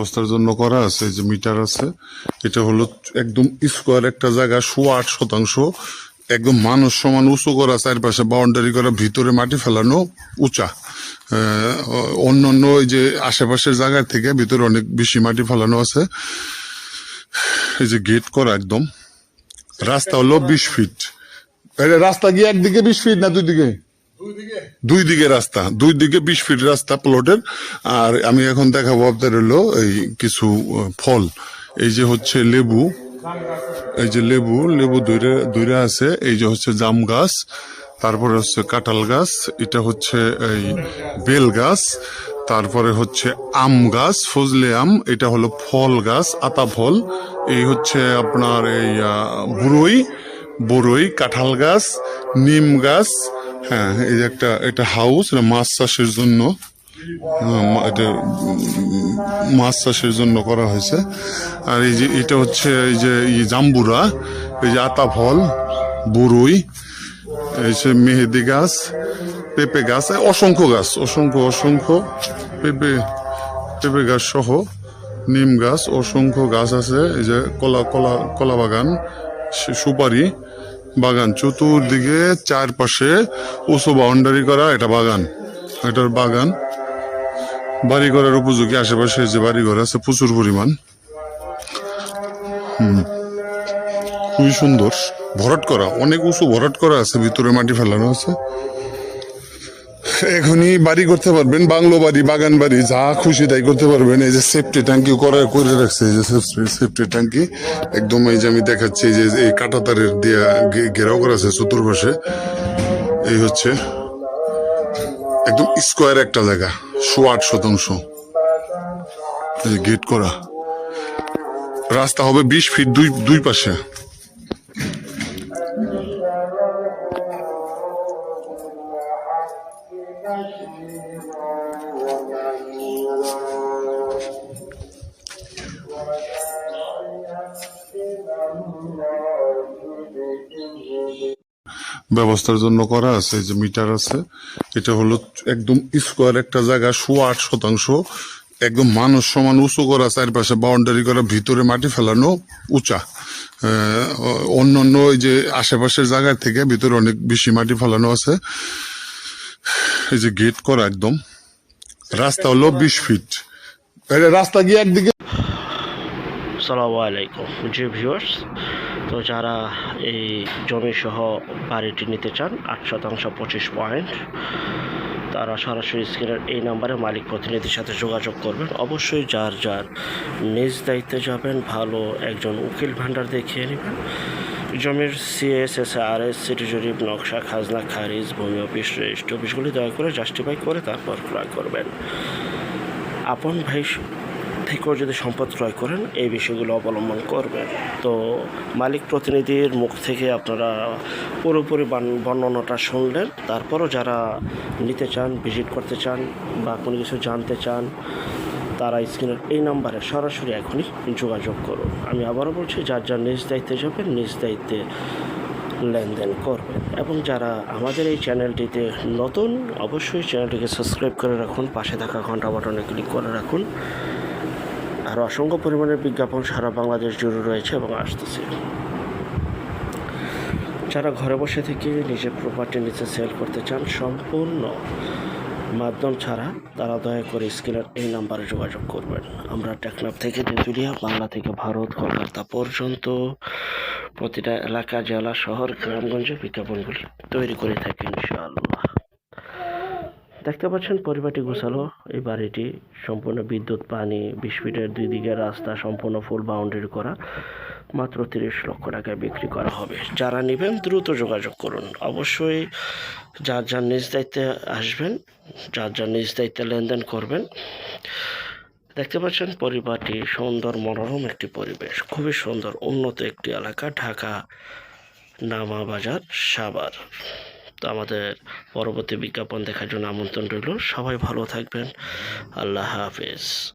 ব্যবস্থার জন্য করা আছে যে মিটার আছে এটা হলো একদম স্কোয়ার একটা জায়গা সোয়া আট শতাংশ একদম মানুষ সমান উঁচু করা চারপাশে বাউন্ডারি করা ভিতরে মাটি ফেলানো উঁচা। আহ, অন্য ওই যে আশেপাশের জায়গার থেকে ভিতরে অনেক বেশি মাটি ফেলানো আছে। এই যে গেট করা একদম। রাস্তা হলো বিশ ফিট রাস্তা গিয়ে একদিকে বিশ ফিট না দুই দিকে দুই দিকে রাস্তা দুই দিকে বিশ ফিট রাস্তা প্লটের আর আমি এখন দেখাবো আপনার হলো এই কিছু ফল। এই যে হচ্ছে লেবু এই যে লেবু লেবু দুইটা দুইটা আছে। এই যে হচ্ছে জাম গাছ তারপরে হচ্ছে কাঁঠাল গাছ এটা হচ্ছে এই বেল গাছ তারপরে হচ্ছে আম গাছ ফজলে আম এটা হলো ফল গাছ আতা ফল। এই হচ্ছে আপনার এই আহ, বুড়ই বড়ই কাঁঠাল গাছ নিম গাছ হ্যাঁ এই একটা এটা হাউস এটা মাছ চাষের জন্য। হ্যাঁ, এটা মাছ চাষের জন্য করা হয়েছে। আর এই যে এটা হচ্ছে এই যে এই জাম্বুরা এই যে আতা ফল বড়ই এই যে মেহেদি গাছ পেঁপে গাছ অসংখ্য গাছ অসংখ্য অসংখ্য পেঁপে পেঁপে গাছ সহ নিম গাছ অসংখ্য গাছ আছে। এই যে কলা কলা কলা বাগান সুপারি বাগান। চতুর্দিকে চারপাশে উঁচু বাউন্ডারি করা এটা বাগান। এটার বাগান। বাড়ি ঘরের উপযোগী আশেপাশে যে বাড়ি ঘর আছে, প্রচুর পরিমাণ। খুবই সুন্দর। ভরাট করা, অনেক উঁচু ভরাট করা আছে, ভিতরে মাটি ফেলানো আছে। এখনই বাড়ি করতে পারবেন, বাংলো বাড়ি, বাগান বাড়ি, যা খুশি তাই করতে পারবেন। এই যে সেফটি ট্যাঙ্কি করে করে রাখছে, এই যে সেফটি ট্যাঙ্কি একদম এই যে আমি দেখাচ্ছি যে এই কাটা তারের দিয়ে ঘেরাও করা আছে চতুর্পাশে। এই হচ্ছে একদম স্কোয়ার একটা জায়গা, শো আট শতাংশ। গেট করা। রাস্তা হবে বিশ ফিট দুই দুই পাশে। ব্যবস্থার জন্য করা আছে যে মিটার আছে এটা হলো একদম স্কোয়ার একটা জায়গা সোয়া আট শতাংশ একদম মানুষ সমান উঁচু করা চারপাশে বাউন্ডারি করা ভিতরে মাটি ফেলানো উঁচা। আহ, অন্য ওই যে আশেপাশের জায়গার থেকে ভিতরে অনেক বেশি মাটি ফেলানো আছে। এই যে গেট করা একদম। রাস্তা হলো বিশ ফিট রাস্তা গিয়ে একদিকে তো যারা এই জমি সহ বাড়িটি নিতে চান, আট শতাংশ পঁচিশ পয়েন্ট, তারা সরাসরি স্ক্রিনের এই নাম্বারে মালিক প্রতিনিধির সাথে যোগাযোগ করবেন। অবশ্যই যার যার নিজ দায়িত্বে যাবেন, ভালো একজন উকিল ভান্ডার দেখিয়ে নেবেন। জমির সিএসএস আর এস সিটি জরিপ, নকশা, খাজনা, খারিজ, ভূমি অফিস, রেজিস্ট্রি অফিসগুলি দয়া করে জাস্টিফাই করে তারপর ক্রয় করবেন। আপন ভাই থেকেও যদি সম্পদ ক্রয় করেন, এই বিষয়গুলো অবলম্বন করবেন। তো মালিক প্রতিনিধির মুখ থেকে আপনারা পুরোপুরি বর্ণনাটা শুনলেন। তারপরও যারা নিতে চান, ভিজিট করতে চান বা কোনো কিছু জানতে চান, তারা স্ক্রিনের এই নাম্বারে সরাসরি এখনই যোগাযোগ করুন। আমি আবারও বলছি, যার যার নিজ দায়িত্বে যাবেন, নিজ দায়িত্বে লেনদেন করবেন। এবং যারা আমাদের এই চ্যানেলটিতে নতুন, অবশ্যই চ্যানেলটিকে সাবস্ক্রাইব করে রাখুন, পাশে থাকা ঘণ্টা বাটনে ক্লিক করে রাখুন। আর অসংখ্য পরিমাণের বিজ্ঞাপন সারা বাংলাদেশ জুড়ে রয়েছে এবং আসতেছে। যারা ঘরে বসে থেকে নিজের প্রপার্টি নিচে সেল করতে চান, সম্পূর্ণ মাধ্যম ছাড়া তারা দয়া করে স্ক্রিনের এই নাম্বারে যোগাযোগ করবেন। আমরা টেকনাফ থেকে তেঁতুলিয়া, বাংলা থেকে ভারত, কলকাতা পর্যন্ত প্রতিটা এলাকা, জেলা, শহর, গ্রামগঞ্জে বিজ্ঞাপনগুলি তৈরি করে থাকি, ইনশাআল্লাহ। দেখতে পাচ্ছেন পরিবারটি গোছালো। এই বাড়িটি সম্পূর্ণ বিদ্যুৎ, পানি বিশ ফিটের দুই দিকে রাস্তা সম্পূর্ণ ফুল বাউন্ডারি করা। মাত্র তিরিশ লক্ষ টাকায় বিক্রি করা হবে। যারা নেবেন দ্রুত যোগাযোগ করুন। অবশ্যই যার যার নিজ দায়িত্বে আসবেন, যার যার নিজ দায়িত্বে লেনদেন করবেন, দেখতে পাচ্ছেন পরিবারটি সুন্দর, মনোরম একটি পরিবেশ। খুবই সুন্দর, উন্নত একটি এলাকা, ঢাকা নামা বাজার, সাভার। তো আমাদের পরবর্তী বিজ্ঞাপন দেখার জন্য আমন্ত্রণ রইল। সবাই ভালো থাকবেন। আল্লাহ হাফেজ।